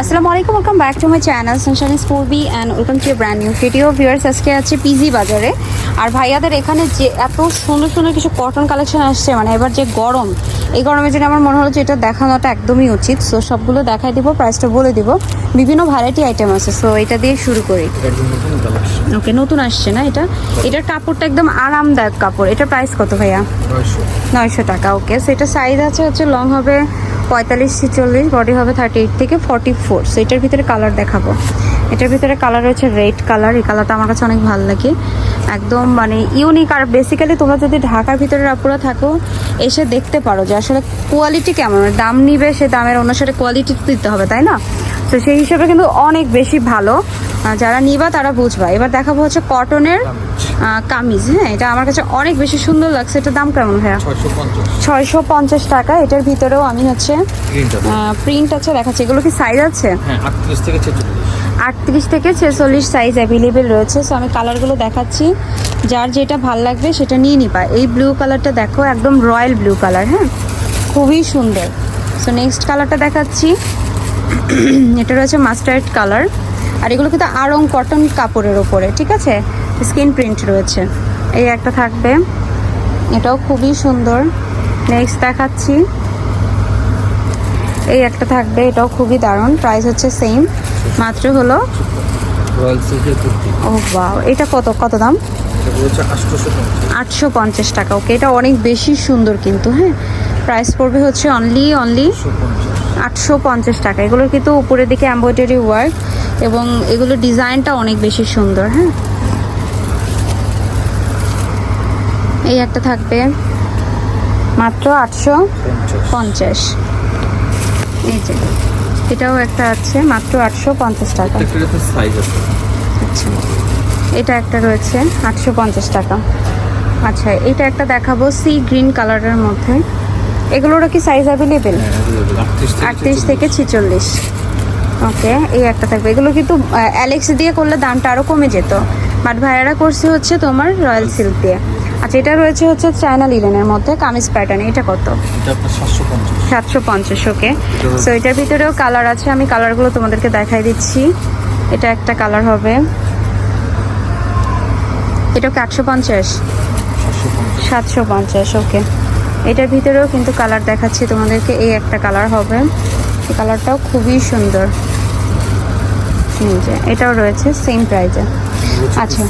আসসালামু আলাইকুম welcome back to my channel sunshine স্পোর্বি and welcome to brand new video viewers আজকে আছে PG বাজারে। আর ভাইয়াদের এখানে যে এত সুন্দর সুন্দর কিছু কটন কালেকশন আসছে মানে এবার যে গরম এই গরমের জন্য আমার মনে হলো যে এটা দেখানোটা একদমই উচিত। সো সবগুলো দেখাই দিব প্রাইসটা বলে দিব। বিভিন্ন ভ্যারাইটি আইটেম আছে সো এটা দিয়ে শুরু করি। ওকে নতুন আসছে না এটা? এটার কাপড়টা একদম আরামদায়ক কাপড়। এটার প্রাইস কত ভাইয়া? নয়শো। টাকা ওকে সো এটা সাইজ আছে হচ্ছে লং হবে পঁয়তাল্লিশ ছিচল্লিশ বডি হবে থার্টি এইট থেকে ফর্টি ফোর সো এটার ভিতরে কালার দেখাবো। এটার ভিতরে কালার রয়েছে রেড কালার এই কালারটা আমার কাছে অনেক ভালো লাগে। একদম মানে ইউনিক আর বেসিক্যালি তোমরা যদি ঢাকার ভিতরে আপুরা থাকো, এসে দেখতে পারো যে আসলে কোয়ালিটি কেমন। মানে দাম নিবে, সে দামের অনুসারে কোয়ালিটি দিতে হবে, তাই না? তো সেই হিসেবে কিন্তু অনেক বেশি ভালো। যারা নিবা তারা বুঝবা। এবার দেখাবো হচ্ছে কটনের কামিজ হ্যাঁ এটা আমার কাছে অনেক বেশি সুন্দর লাগছে। এটার দাম কেমন ভাইয়া? ছয়শো পঞ্চাশ। টাকা। এটার ভিতরেও আমি হচ্ছে প্রিন্ট আছে। দেখাচ্ছি। এগুলো কি সাইজ আছে? হ্যাঁ আটত্রিশ থেকে ছেচল্লিশ। আটত্রিশ থেকে ছেচল্লিশ সাইজ অ্যাভেলেবেল রয়েছে। সো আমি কালারগুলো দেখাচ্ছি। যার যেটা ভালো লাগবে সেটা নিয়ে নিবা। এই ব্লু কালারটা দেখো একদম রয়্যাল ব্লু কালার হ্যাঁ? খুবই সুন্দর। সো নেক্সট কালারটা দেখাচ্ছি। এটা রয়েছে মাস্টার্ড কালার আর এগুলো কিন্তু আরং কটন কাপড়ের ওপরে ঠিক আছে? স্কিন প্রিন্ট রয়েছে। এই একটা থাকবে। এটাও খুবই সুন্দর। নেক্সট দেখাচ্ছি। এই একটা থাকবে এটাও খুবই দারুণ। প্রাইস হচ্ছে সেম মাত্র হলো ও বাও এটা কত কত দাম? আটশো পঞ্চাশ টাকা। ওকে এটা অনেক বেশি সুন্দর কিন্তু হ্যাঁ? প্রাইস পড়বে হচ্ছে অনলি অনলি আটশো পঞ্চাশ। টাকা। এগুলোর কিন্তু উপরের দিকে এমব্রয়ডারি ওয়ার্ক এবং এগুলোর ডিজাইনটা অনেক বেশি সুন্দর হ্যাঁ? এই একটা থাকবে। মাত্র আটশো পঞ্চাশ। এই যে এটাও একটা আছে মাত্র আটশো পঞ্চাশ টাকা। আচ্ছা এটা একটা রয়েছে আটশো পঞ্চাশ টাকা। আচ্ছা এটা একটা দেখাবো সি গ্রিন কালারের মধ্যে। এগুলোরও কি সাইজ অ্যাভেলেবেল আটত্রিশ থেকে আটত্রিশ থেকে ছিচল্লিশ। ওকে এই একটা থাকবে। এগুলো কিন্তু অ্যালেক্স দিয়ে করলে দামটা আরও কমে যেত। বাট ভাইয়ারা করছে হচ্ছে তোমার রয়্যাল সিল্ক দিয়ে। আচ্ছা এটা রয়েছে হচ্ছে চায়না লিলেনের মধ্যে কামিজ প্যাটার্ন এটা কত? এটা আপনার সাতশো পঞ্চাশ। ওকে সো এটার ভিতরেও কালার আছে আমি কালারগুলো তোমাদেরকে দেখাই দিচ্ছি। এটা একটা কালার হবে। এটা কি আটশো পঞ্চাশ? সাতশো পঞ্চাশ। ওকে এটার ভিতরেও কিন্তু কালার দেখাচ্ছি তোমাদেরকে এই একটা কালার হবে। এই কালারটাও খুবই সুন্দর। এটাও রয়েছে সেম প্রাইজে আচ্ছা।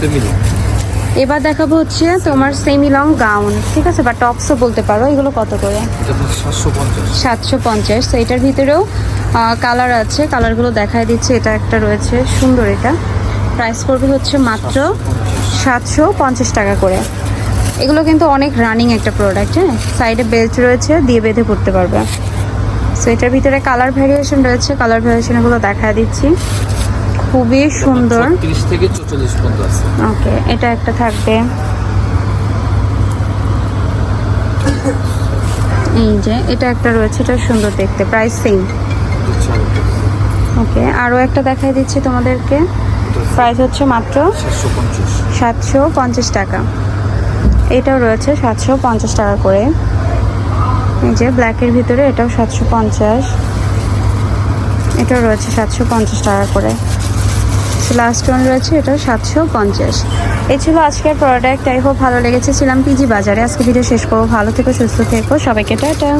এবার দেখাবো হচ্ছে তোমার সেমি লং গাউন ঠিক আছে? বা টপসও বলতে পারো এগুলো কত করে? সাতশো পঞ্চাশ। তো এটার ভিতরেও কালার আছে কালারগুলো দেখাই দিচ্ছে এটা একটা রয়েছে সুন্দর এটা। প্রাইস পড়বে হচ্ছে মাত্র সাতশো পঞ্চাশ টাকা করে। এগুলো কিন্তু অনেক রানিং একটা প্রোডাক্ট হ্যাঁ? সাইডে বেল্ট রয়েছে দিয়ে বেঁধে পড়তে পারবে। সো এটার ভিতরে কালার ভ্যারিয়েশন রয়েছে কালার ভ্যারিয়েশনগুলো দেখা দিচ্ছি। খুবই সুন্দর। তিরিশ থেকে চল্লিশ পর্যন্ত আছে। ওকে এটা একটা থাকবে। এই যে এটা একটা রয়েছে এটা সুন্দর দেখতে প্রাইস সেম ওকে আরও একটা দেখাই দিচ্ছি তোমাদেরকে। প্রাইস হচ্ছে মাত্র সাতশো পঞ্চাশ। টাকা। এটাও রয়েছে সাতশো পঞ্চাশ টাকা করে। এই যে ব্ল্যাকের ভিতরে এটাও সাতশো পঞ্চাশ। এটাও রয়েছে সাতশো পঞ্চাশ টাকা করে। লাস্ট ওয়ান রয়েছে, এটা সাতশো পঞ্চাশ। এই ছিল আজকের প্রোডাক্ট আই হোপ ভালো লেগেছে। ছিলাম পিজি বাজারে আজকে ভিডিও শেষ করব। ভালো থেকো, সুস্থ থেকো। সবাইকে টাটা।